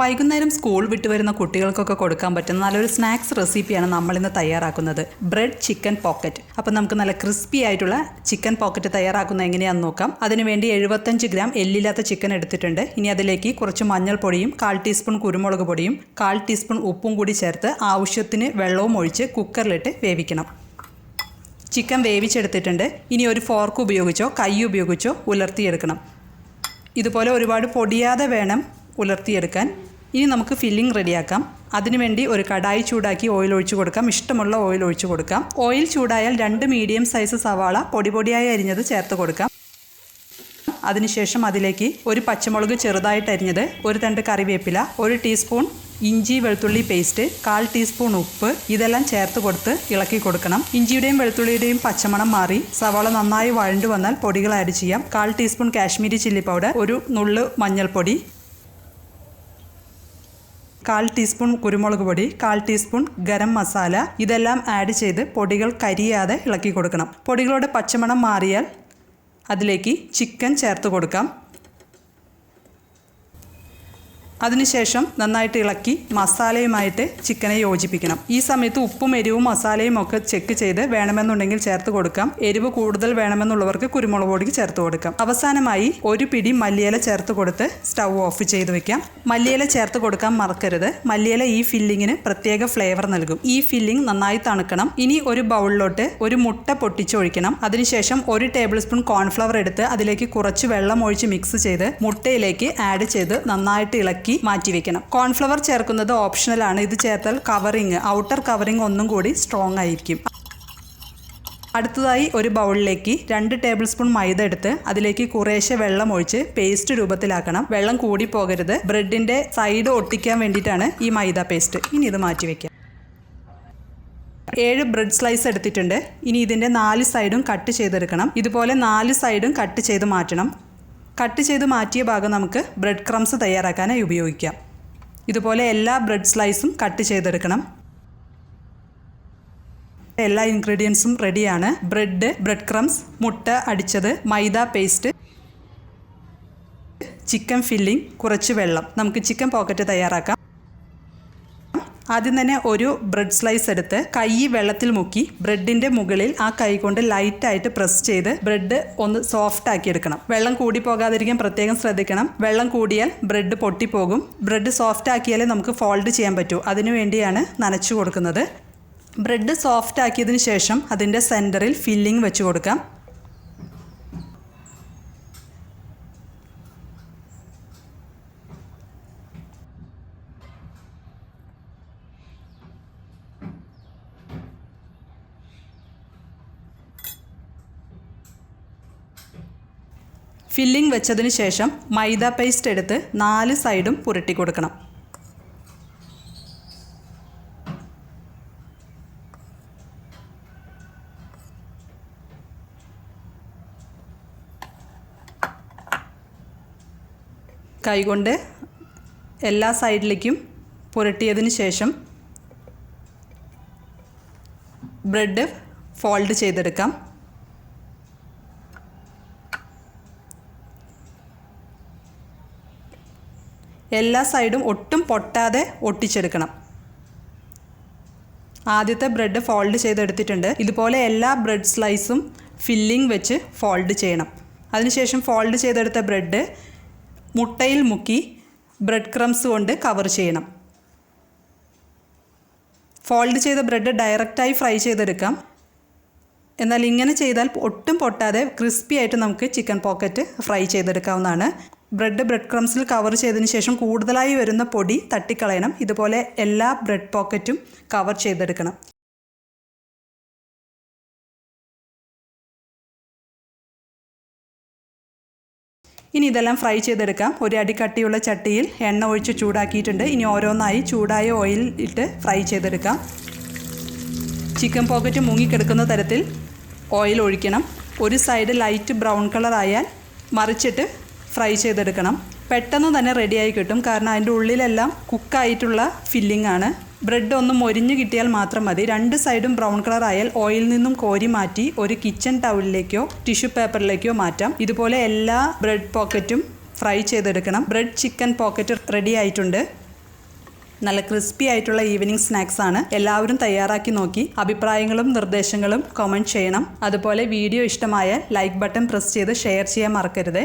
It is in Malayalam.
വൈകുന്നേരം സ്കൂൾ വിട്ട് വരുന്ന കുട്ടികൾക്കൊക്കെ കൊടുക്കാൻ പറ്റുന്ന നല്ലൊരു സ്നാക്സ് റെസിപ്പിയാണ് നമ്മളിന്ന് തയ്യാറാക്കുന്നത്. ബ്രെഡ് ചിക്കൻ പോക്കറ്റ് അപ്പം നമുക്ക് നല്ല ക്രിസ്പി ആയിട്ടുള്ള ചിക്കൻ പോക്കറ്റ് തയ്യാറാക്കുന്നത് എങ്ങനെയാണെന്ന് നോക്കാം. അതിനുവേണ്ടി എഴുപത്തഞ്ച് ഗ്രാം എല്ലില്ലാത്ത ചിക്കൻ എടുത്തിട്ടുണ്ട്. ഇനി അതിലേക്ക് കുറച്ച് മഞ്ഞൾപ്പൊടിയും കാൽ ടീസ്പൂൺ കുരുമുളക് പൊടിയും കാൽ ടീസ്പൂൺ ഉപ്പും കൂടി ചേർത്ത് ആവശ്യത്തിന് വെള്ളവും ഒഴിച്ച് കുക്കറിലിട്ട് വേവിക്കണം. ചിക്കൻ വേവിച്ചെടുത്തിട്ടുണ്ട്. ഇനി ഒരു ഫോർക്ക് ഉപയോഗിച്ചോ കൈ ഉപയോഗിച്ചോ ഉലർത്തിയെടുക്കണം. ഇതുപോലെ ഒരുപാട് പൊടിയാതെ വേണം ഉലർത്തിയെടുക്കാൻ. ഇനി നമുക്ക് ഫില്ലിംഗ് റെഡിയാക്കാം. അതിനുവേണ്ടി ഒരു കടായി ചൂടാക്കി ഓയിൽ ഒഴിച്ചു കൊടുക്കാം. ഇഷ്ടമുള്ള ഓയിൽ ഒഴിച്ചു കൊടുക്കാം. ഓയിൽ ചൂടായാൽ രണ്ട് മീഡിയം സൈസ് സവാള പൊടി പൊടിയായി അരിഞ്ഞത് ചേർത്ത് കൊടുക്കാം. അതിനുശേഷം അതിലേക്ക് ഒരു പച്ചമുളക് ചെറുതായിട്ട് അരിഞ്ഞത് ഒരു തണ്ട് കറിവേപ്പില ഒരു ടീസ്പൂൺ ഇഞ്ചി വെളുത്തുള്ളി പേസ്റ്റ് കാൽ ടീസ്പൂൺ ഉപ്പ് ഇതെല്ലാം ചേർത്ത് കൊടുത്ത് ഇളക്കി കൊടുക്കണം. ഇഞ്ചിയുടെയും വെളുത്തുള്ളിയുടെയും പച്ചമണം മാറി സവാള നന്നായി വഴണ്ടു വന്നാൽ പൊടികൾ ആഡ് ചെയ്യാം. കാൽ ടീസ്പൂൺ കാശ്മീരി ചില്ലി പൗഡർ ഒരു നുള്ള് മഞ്ഞൾപ്പൊടി കാൽ ടീസ്പൂൺ കുരുമുളക് പൊടി കാൽ ടീസ്പൂൺ ഗരം മസാല. ഇതെല്ലാം ആഡ് ചെയ്ത് പൊടികൾ കരിയാതെ ഇളക്കി കൊടുക്കണം. പൊടികളുടെ പച്ചമണം മാറിയാൽ അതിലേക്ക് ചിക്കൻ ചേർത്ത് കൊടുക്കാം. അതിനുശേഷം നന്നായിട്ട് ഇളക്കി മസാലയുമായിട്ട് ചിക്കനെ യോജിപ്പിക്കണം. ഈ സമയത്ത് ഉപ്പും എരിവും മസാലയും ഒക്കെ ചെക്ക് ചെയ്ത് വേണമെന്നുണ്ടെങ്കിൽ ചേർത്ത് കൊടുക്കാം. എരിവ് കൂടുതൽ വേണമെന്നുള്ളവർക്ക് കുരുമുളക് പൊടി ചേർത്ത് കൊടുക്കാം. അവസാനമായി ഒരു പിടി മല്ലിയില ചേർത്ത് കൊടുത്ത് സ്റ്റൗ ഓഫ് ചെയ്ത് വെക്കാം. മല്ലിയില ചേർത്ത് കൊടുക്കാൻ മറക്കരുത്. മല്ലിയില ഈ ഫില്ലിങ്ങിന് പ്രത്യേക ഫ്ലേവർ നൽകും. ഈ ഫില്ലിംഗ് നന്നായി തണുക്കണം. ഇനി ഒരു ബൗളിലോട്ട് ഒരു മുട്ട പൊട്ടിച്ചൊഴിക്കണം. അതിനുശേഷം ഒരു ടേബിൾ സ്പൂൺ കോൺഫ്ലവർ എടുത്ത് അതിലേക്ക് കുറച്ച് വെള്ളം ഒഴിച്ച് മിക്സ് ചെയ്ത് മുട്ടയിലേക്ക് ആഡ് ചെയ്ത് നന്നായിട്ട് ഇളക്കി മാറ്റി വെക്കണം. കോൺഫ്ലവർ ചേർക്കുന്നത് ഓപ്ഷണലാണ് ഇത് ചേർത്താൽ കവറിങ് ഔട്ടർ കവറിങ് ഒന്നും കൂടി സ്ട്രോങ് ആയിരിക്കും. അടുത്തതായി ഒരു ബൗളിലേക്ക് രണ്ട് ടേബിൾ സ്പൂൺ മൈദ എടുത്ത് അതിലേക്ക് കുറേശ്ശെ വെള്ളം ഒഴിച്ച് പേസ്റ്റ് രൂപത്തിലാക്കണം. വെള്ളം കൂടി പോകരുത്. ബ്രെഡിന്റെ സൈഡ് ഒട്ടിക്കാൻ വേണ്ടിയിട്ടാണ് ഈ മൈദ പേസ്റ്റ്. ഇനി ഇത് മാറ്റി വെക്കാം. ഏഴ് ബ്രെഡ് സ്ലൈസ് എടുത്തിട്ടുണ്ട്. ഇനി ഇതിന്റെ നാല് സൈഡും കട്ട് ചെയ്തെടുക്കണം. ഇതുപോലെ നാല് സൈഡും കട്ട് ചെയ്ത് മാറ്റണം. കട്ട് ചെയ്ത് മാറ്റിയ ഭാഗം നമുക്ക് ബ്രെഡ് ക്രംസ് തയ്യാറാക്കാനായി ഉപയോഗിക്കാം. ഇതുപോലെ എല്ലാ ബ്രെഡ് സ്ലൈസും കട്ട് ചെയ്തെടുക്കണം. എല്ലാ ഇൻഗ്രീഡിയൻസും റെഡിയാണ്. ബ്രെഡ് ബ്രെഡ് ക്രംസ് മുട്ട അടിച്ചത് മൈദ പേസ്റ്റ് ചിക്കൻ ഫില്ലിംഗ് കുറച്ച് വെള്ളം. നമുക്ക് ചിക്കൻ പോക്കറ്റ് തയ്യാറാക്കാം. ആദ്യം തന്നെ ഒരു ബ്രെഡ് സ്ലൈസ് എടുത്ത് കൈ വെള്ളത്തിൽ മുക്കി ബ്രെഡിന്റെ മുകളിൽ ആ കൈ കൊണ്ട് ലൈറ്റ് ആയിട്ട് പ്രസ് ചെയ്ത് ബ്രെഡ് ഒന്ന് സോഫ്റ്റ് ആക്കി എടുക്കണം. വെള്ളം കൂടി പോകാതിരിക്കാൻ പ്രത്യേകം ശ്രദ്ധിക്കണം. വെള്ളം കൂടിയാൽ ബ്രെഡ് പൊട്ടിപ്പോകും. ബ്രെഡ് സോഫ്റ്റ് ആക്കിയാലേ നമുക്ക് ഫോൾഡ് ചെയ്യാൻ പറ്റൂ. അതിനുവേണ്ടിയാണ് നനച്ചു കൊടുക്കുന്നത്. ബ്രെഡ് സോഫ്റ്റ് ആക്കിയതിന് ശേഷം അതിന്റെ സെന്ററിൽ ഫില്ലിംഗ് വെച്ച് കൊടുക്കാം. ഫില്ലിംഗ് വെച്ചതിന് ശേഷം മൈദ പേസ്റ്റ് എടുത്ത് നാല് സൈഡും പുരട്ടി കൊടുക്കണം. കൈകൊണ്ട് എല്ലാ സൈഡിലേക്കും പുരട്ടിയതിന് ശേഷം ബ്രെഡ് ഫോൾഡ് ചെയ്തെടുക്കാം. എല്ലാ സൈഡും ഒട്ടും പൊട്ടാതെ ഒട്ടിച്ചെടുക്കണം. ആദ്യത്തെ ബ്രെഡ് ഫോൾഡ് ചെയ്തെടുത്തിട്ടുണ്ട്. ഇതുപോലെ എല്ലാ ബ്രെഡ് സ്ലൈസും ഫില്ലിംഗ് വെച്ച് ഫോൾഡ് ചെയ്യണം. അതിനുശേഷം ഫോൾഡ് ചെയ്തെടുത്ത ബ്രെഡ് മുട്ടയിൽ മുക്കി ബ്രെഡ് ക്രംസ് കൊണ്ട് കവർ ചെയ്യണം. ഫോൾഡ് ചെയ്ത ബ്രെഡ് ഡയറക്റ്റായി ഫ്രൈ ചെയ്തെടുക്കാം. എന്നാൽ ഇങ്ങനെ ചെയ്താൽ ഒട്ടും പൊട്ടാതെ ക്രിസ്പി ആയിട്ട് നമുക്ക് ചിക്കൻ പോക്കറ്റ് ഫ്രൈ ചെയ്തെടുക്കാവുന്നതാണ്. ബ്രെഡ് ബ്രെഡ് ക്രംസിൽ കവർ ചെയ്തതിന് ശേഷം കൂടുതലായി വരുന്ന പൊടി തട്ടിക്കളയണം. ഇതുപോലെ എല്ലാ ബ്രെഡ് പോക്കറ്റും കവർ ചെയ്തെടുക്കണം. ഇനി ഇതെല്ലാം ഫ്രൈ ചെയ്തെടുക്കാം. ഒരു അടി കട്ടിയുള്ള ചട്ടിയിൽ എണ്ണ ഒഴിച്ച് ചൂടാക്കിയിട്ടുണ്ട്. ഇനി ഓരോന്നായി ചൂടായ ഓയിൽ ഇട്ട് ഫ്രൈ ചെയ്തെടുക്കാം. ചിക്കൻ പോക്കറ്റ് മുങ്ങിക്കിടക്കുന്ന തരത്തിൽ ഓയിൽ ഒഴിക്കണം. ഒരു സൈഡ് ലൈറ്റ് ബ്രൗൺ കളർ ആയാൽ മറിച്ചിട്ട് ഫ്രൈ ചെയ്തെടുക്കണം. പെട്ടെന്ന് തന്നെ റെഡിയായി കിട്ടും. കാരണം അതിന്റെ ഉള്ളിലെല്ലാം കുക്കായിട്ടുള്ള ഫില്ലിംഗ് ആണ്. ബ്രെഡ് ഒന്ന് മൊരിഞ്ഞ് കിട്ടിയാൽ മാത്രം മതി. രണ്ട് സൈഡും ബ്രൗൺ കളർ ആയാൽ ഓയിൽ നിന്നും കോരി മാറ്റി ഒരു കിച്ചൺ ടൗലിലേക്കോ ടിഷ്യൂ പേപ്പറിലേക്കോ മാറ്റാം. ഇതുപോലെ എല്ലാ ബ്രെഡ് പോക്കറ്റും ഫ്രൈ ചെയ്തെടുക്കണം. ബ്രെഡ് ചിക്കൻ പോക്കറ്റ് റെഡി ആയിട്ടുണ്ട്. നല്ല ക്രിസ്പി ആയിട്ടുള്ള ഈവനിങ് സ്നാക്സ് ആണ്. എല്ലാവരും തയ്യാറാക്കി നോക്കി. അഭിപ്രായങ്ങളും നിർദ്ദേശങ്ങളും കമന്റ് ചെയ്യണം. അതുപോലെ വീഡിയോ ഇഷ്ടമായാൽ ലൈക്ക് ബട്ടൺ പ്രസ് ചെയ്ത് ഷെയർ ചെയ്യാൻ മറക്കരുത്.